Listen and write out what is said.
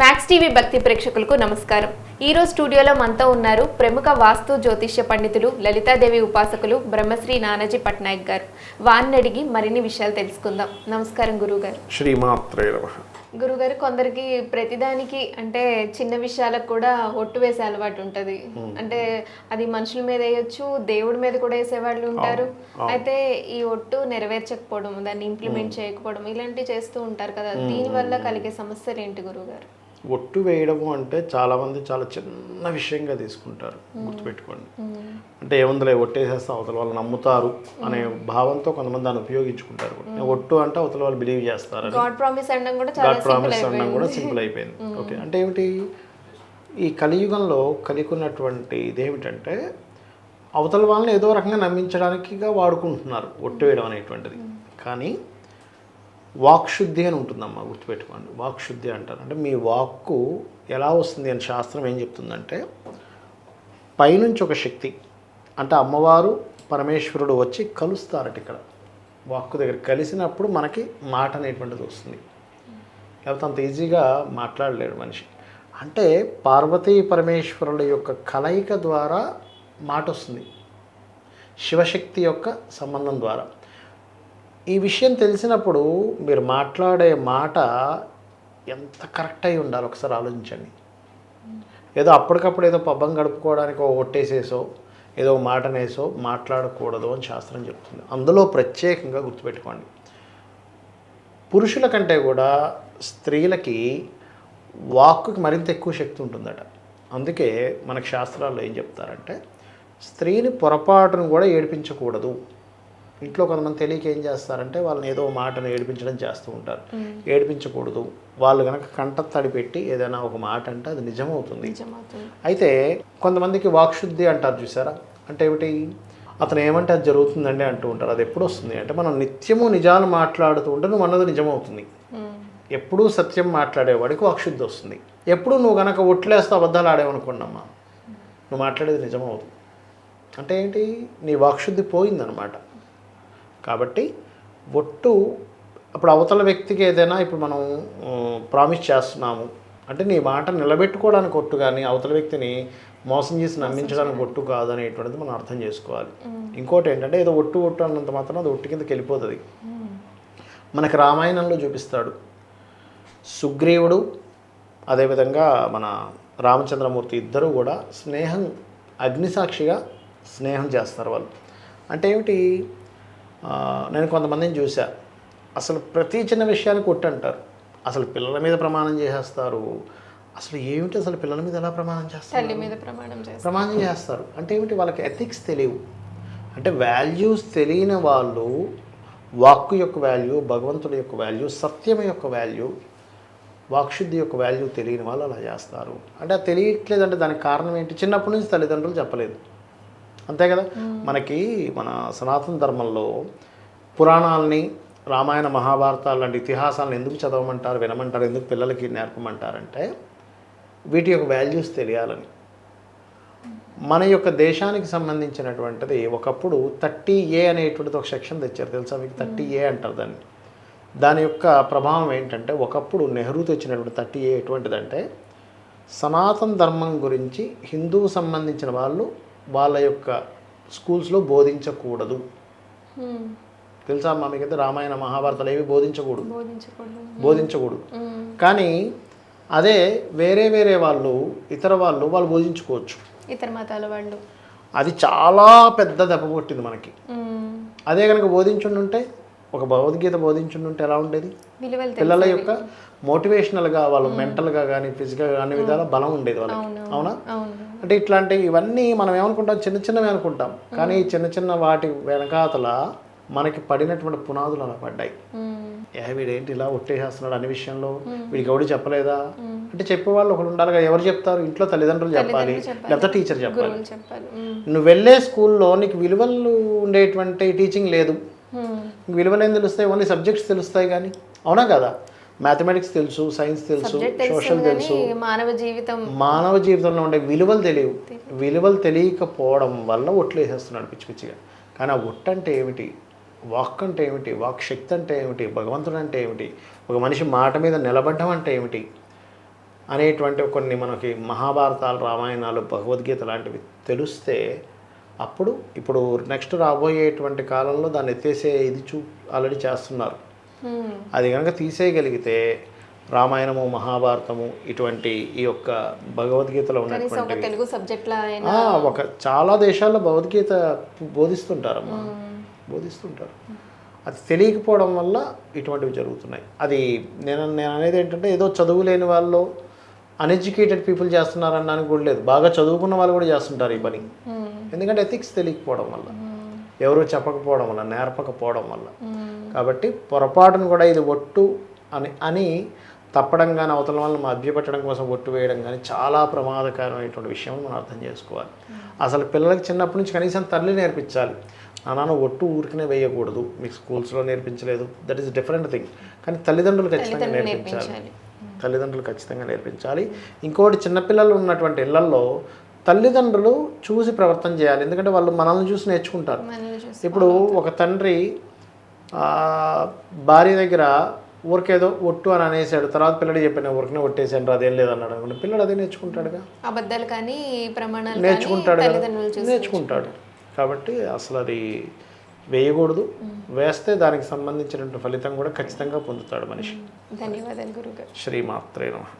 Max TV భక్తి ప్రేక్షకులకు నమస్కారం. ఈ రోజు స్టూడియోలో మనతో ఉన్నారు ప్రముఖ వాస్తు జ్యోతిష్య పండితులు లలితాదేవి ఉపాసకులు బ్రహ్మశ్రీ నానాజీ పట్నాయక్ గారు. వారిని అడిగి మరిన్ని విషయాలు తెలుసుకుందాం. నమస్కారం శ్రీమాత్రే నమ. గురుగారు కొందరికి ప్రతిదానికి అంటే చిన్న విషయాలకు కూడా ఒట్టు వేసే అలవాటు ఉంటది. అంటే అది మనుషుల మీద వేయొచ్చు దేవుడి మీద కూడా వేసేవాళ్ళు ఉంటారు. అయితే ఈ ఒట్టు నెరవేర్చకపోవడం దాన్ని ఇంప్లిమెంట్ చేయకపోవడం ఇలాంటివి చేస్తూ ఉంటారు కదా. దీని వల్ల కలిగే సమస్యలు ఏంటి గురువుగారు? ఒట్టు వేయడము అంటే చాలామంది చాలా చిన్న విషయంగా తీసుకుంటారు గుర్తుపెట్టుకోండి. అంటే ఏముందిలే ఒట్టేసేస్తే అవతల వాళ్ళు నమ్ముతారు అనే భావంతో కొంతమంది దాన్ని ఉపయోగించుకుంటారు. ఒట్టు అంటే అవతల వాళ్ళు బిలీవ్ చేస్తారని. గాడ్ ప్రామిస్ అనడం కూడా చాలా గాడ్ ప్రామిస్ అనడం కూడా సింపుల్ అయిపోయింది. ఓకే అంటే ఏమిటి? ఈ కలియుగంలో కలికున్నటువంటి ఇదేమిటంటే అవతల వాళ్ళని ఏదో రకంగా నమ్మించడానికిగా వాడుకుంటున్నారు ఒట్టు వేయడం అనేటువంటిది. కానీ వాక్శుద్ధి అని ఉంటుందమ్మా గుర్తుపెట్టుకోండి. వాక్శుద్ధి అంటారు. అంటే మీ వాక్కు ఎలా వస్తుంది అని శాస్త్రం ఏం చెప్తుందంటే పైనుంచి ఒక శక్తి అంటే అమ్మవారు పరమేశ్వరుడు వచ్చి కలుస్తారట ఇక్కడ. వాక్కు దగ్గర కలిసినప్పుడు మనకి మాట అనేటువంటిది వస్తుంది. లేకపోతే అంత ఈజీగా మాట్లాడలేడు మనిషి. అంటే పార్వతీ పరమేశ్వరుల యొక్క కలయిక ద్వారా మాట వస్తుంది. శివశక్తి యొక్క సంబంధం ద్వారా. ఈ విషయం తెలిసినప్పుడు మీరు మాట్లాడే మాట ఎంత కరెక్ట్ అయి ఉండాలి? ఒకసారి ఆలోచించండి. ఏదో అప్పటికప్పుడు ఏదో పబ్బం గడుపుకోవడానికి ఒట్టేసేసో ఏదో ఒక మాటనేసో మాట్లాడకూడదు అని శాస్త్రం చెప్తుంది. అందులో ప్రత్యేకంగా గుర్తుపెట్టుకోండి. పురుషుల కంటే కూడా స్త్రీలకి వాక్కుకి మరింత ఎక్కువ శక్తి ఉంటుందట. అందుకే మనకు శాస్త్రాల్లో ఏం చెప్తారంటే స్త్రీని పొరపాటును కూడా ఏడిపించకూడదు. ఇంట్లో కొంతమంది తెలియక ఏం చేస్తారంటే వాళ్ళని ఏదో మాటను ఏడిపించడం చేస్తూ ఉంటారు. ఏడిపించకూడదు. వాళ్ళు కనుక కంట తడి పెట్టి ఏదైనా ఒక మాట అంటే అది నిజమవుతుంది. అయితే కొంతమందికి వాక్శుద్ధి అంటారు చూసారా? అంటే ఏమిటి? అతను ఏమంటే అది జరుగుతుందండి అంటూ ఉంటారు. అది ఎప్పుడు వస్తుంది? అంటే మనం నిత్యము నిజాలు మాట్లాడుతూ ఉంటే నువ్వు అన్నది నిజమవుతుంది. ఎప్పుడూ సత్యం మాట్లాడేవాడికి వాక్శుద్ధి వస్తుంది. ఎప్పుడు నువ్వు కనుక ఒట్లేస్తూ అబద్ధాలు ఆడేవనుకోండమ్మా నువ్వు మాట్లాడేది నిజమవుతుంది. అంటే ఏంటి? నీ వాక్శుద్ధి పోయిందనమాట కాబట్టి ఒట్టు అప్పుడు అవతల వ్యక్తికి ఏదైనా ఇప్పుడు మనం ప్రామిస్ చేస్తున్నాము. అంటే నీ మాట నిలబెట్టుకోవడానికి ఒట్టు కానీ అవతల వ్యక్తిని మోసం చేసి నమ్మించడానికి ఒట్టు కాదు అనేటువంటిది మనం అర్థం చేసుకోవాలి. ఇంకోటి ఏంటంటే ఏదో ఒట్టు ఒట్టు అన్నంత మాత్రం అది ఒట్టు కిందకి వెళ్ళిపోతుంది మనకి రామాయణంలో చూపిస్తాడు. సుగ్రీవుడు అదేవిధంగా మన రామచంద్రమూర్తి ఇద్దరు కూడా స్నేహం అగ్నిసాక్షిగా స్నేహం చేస్తారు వాళ్ళు. అంటే ఏమిటి? నేను కొంతమందిని చూసా అసలు ప్రతి చిన్న విషయానికి కొట్టు అంటారు అసలు పిల్లల మీద ప్రమాణం చేసేస్తారు. అసలు ఏమిటి అసలు పిల్లల మీద ఎలా ప్రమాణం చేస్తారు? మీద ప్రమాణం చేస్తారు. ప్రమాణం చేస్తారు. అంటే ఏమిటి? వాళ్ళకి ఎథిక్స్ తెలియవు. అంటే వాల్యూస్ తెలియని వాళ్ళు వాక్కు యొక్క వాల్యూ భగవంతుడి యొక్క వాల్యూ సత్యం యొక్క వాల్యూ వాక్శుద్ధి యొక్క వాల్యూ తెలియని వాళ్ళు అలా చేస్తారు. అంటే అది తెలియట్లేదంటే దానికి కారణం ఏంటి? చిన్నప్పటి నుంచి తల్లిదండ్రులు చెప్పలేదు. అంతే కదా? మనకి మన సనాతన ధర్మంలో పురాణాలని రామాయణ మహాభారతాలు లాంటి ఇతిహాసాలను ఎందుకు చదవమంటారు వినమంటారు ఎందుకు పిల్లలకి నేర్పమంటారంటే వీటి యొక్క వాల్యూస్ తెలియాలని. మన యొక్క దేశానికి సంబంధించినటువంటిది ఒకప్పుడు థర్టీ ఏ అనేటువంటిది ఒక సెక్షన్ తెచ్చారు. తెలుసా మీకు? థర్టీ ఏ అంటారు దాన్ని. దాని యొక్క ప్రభావం ఏంటంటే ఒకప్పుడు నెహ్రూ తెచ్చినటువంటి థర్టీ ఏ ఎటువంటిదంటే సనాతన ధర్మం గురించి హిందూ సంబంధించిన వాళ్ళు వాళ్ళ యొక్క స్కూల్స్లో బోధించకూడదు. తెలుసా అమ్మా మీకైతే రామాయణ మహాభారతాలు ఏవి బోధించకూడదు? బోధించకూడదు. కానీ అదే వేరే వేరే వాళ్ళు ఇతర వాళ్ళు వాళ్ళు బోధించుకోవచ్చు. ఇతర మతాల వాళ్ళు. అది చాలా పెద్ద దెబ్బ కొట్టింది మనకి. అదే కనుక బోధించుండుంటే ఒక భగవద్గీత బోధించుండుంటే ఎలా ఉండేది? పిల్లల యొక్క మోటివేషనల్గా వాళ్ళు మెంటల్గా కానీ ఫిజికల్గా అన్ని విధాల బలం ఉండేది వాళ్ళకి. అవును. అంటే ఇట్లాంటి ఇవన్నీ మనం ఏమనుకుంటాం? చిన్న చిన్నవి అనుకుంటాం. కానీ చిన్న చిన్న వాటి వెనకాతల మనకి పడినటువంటి పునాదులు అలా పడ్డాయి. ఏ వీడేంటి ఇలా ఒట్టేసేస్తున్నాడు అనే విషయంలో వీడికి ఎవడు చెప్పలేదా? అంటే చెప్పేవాళ్ళు ఒకరు ఉండాలిగా ఎవరు చెప్తారు? ఇంట్లో తల్లిదండ్రులు చెప్పాలి. లేకపోతే టీచర్ చెప్పాలి. నువ్వు వెళ్ళే స్కూల్లో నీకు విలువలు ఉండేటువంటి టీచింగ్ లేదు. విలువలు ఏం తెలుస్తాయి ఓన్లీ సబ్జెక్ట్స్ తెలుస్తాయి కానీ. అవునా కదా? మ్యాథమెటిక్స్ తెలుసు సైన్స్ తెలుసు సోషల్ తెలుసు. మానవ జీవితం మానవ జీవితంలో ఉండే విలువలు తెలియవు. విలువలు తెలియకపోవడం వల్ల ఒట్లు వేసేస్తున్నాడు పిచ్చి పిచ్చిగా. కానీ ఆ ఒట్టు అంటే ఏమిటి? వాక్ అంటే ఏమిటి? వాక్ శక్తి అంటే ఏమిటి? భగవంతుడు అంటే ఏమిటి? ఒక మనిషి మాట మీద నిలబడ్డం అంటే ఏమిటి? అనేటువంటి కొన్ని మనకి మహాభారతాలు రామాయణాలు భగవద్గీత లాంటివి తెలిస్తే అప్పుడు ఇప్పుడు నెక్స్ట్ రాబోయేటువంటి కాలంలో దాన్ని ఎత్తేసే ఇది చూ ఆల్రెడీ చేస్తున్నారు. మ్మ్. అది కనుక తీసేయగలిగితే రామాయణము మహాభారతము ఇటువంటి ఈ యొక్క భగవద్గీతలో ఉన్నటువంటి తెలుగు ఒక చాలా దేశాల్లో భగవద్గీత బోధిస్తుంటారమ్మా. బోధిస్తుంటారు. అది తెలియకపోవడం వల్ల ఇటువంటివి జరుగుతున్నాయి. అది నేను నేను అనేది ఏంటంటే ఏదో చదువు లేని వాళ్ళు అన్ఎడ్యుకేటెడ్ పీపుల్ చేస్తున్నారనడానికి కూడా లేదు. బాగా చదువుకున్న వాళ్ళు కూడా చేస్తుంటారు ఈ పని. మ్మ్. ఎందుకంటే ఎథిక్స్ తెలియకపోవడం వల్ల. మ్మ్. ఎవరు చెప్పకపోవడం వల్ల నేర్పకపోవడం వల్ల. మ్మ్. కాబట్టి పొరపాటును కూడా ఇది ఒట్టు అని అని తప్పడం కానీ అవతల వాళ్ళని మభ్యపెట్టడం కోసం ఒట్టు వేయడం కానీ చాలా ప్రమాదకరమైనటువంటి విషయం మనం అర్థం చేసుకోవాలి. అసలు పిల్లలకి చిన్నప్పటి నుంచి కనీసం తల్లి నేర్పించాలి. నాన్న ఒట్టు ఊరికనే వేయకూడదు. మీకు స్కూల్స్లో నేర్పించలేదు. దట్ ఈస్ డిఫరెంట్ థింగ్ కానీ తల్లిదండ్రులు ఖచ్చితంగా నేర్పించాలి. తల్లిదండ్రులు ఖచ్చితంగా నేర్పించాలి. ఇంకోటి చిన్నపిల్లలు ఉన్నటువంటి ఇళ్ళలో తల్లిదండ్రులు చూసి ప్రవర్తన చేయాలి. ఎందుకంటే వాళ్ళు మనల్ని చూసి నేర్చుకుంటారు. ఇప్పుడు ఒక తండ్రి భార్య దగ్గర ఊరికేదో ఒట్టు అని అనేసాడు. తర్వాత పిల్లడు చెప్పిన ఊరికనే ఒట్టేసాడు అదేం లేదన్నాడు అనుకోండి పిల్లడు అదే నేర్చుకుంటాడుగా అబద్ధాలు కానీ ప్రమాణాలు నేర్చుకుంటాడు నేర్చుకుంటాడు. కాబట్టి అసలు అది వేయకూడదు. వేస్తే దానికి సంబంధించినటువంటి ఫలితం కూడా ఖచ్చితంగా పొందుతాడు మనిషి. ధన్యవాదాలు గురుగారు. శ్రీమాత్రే నమః.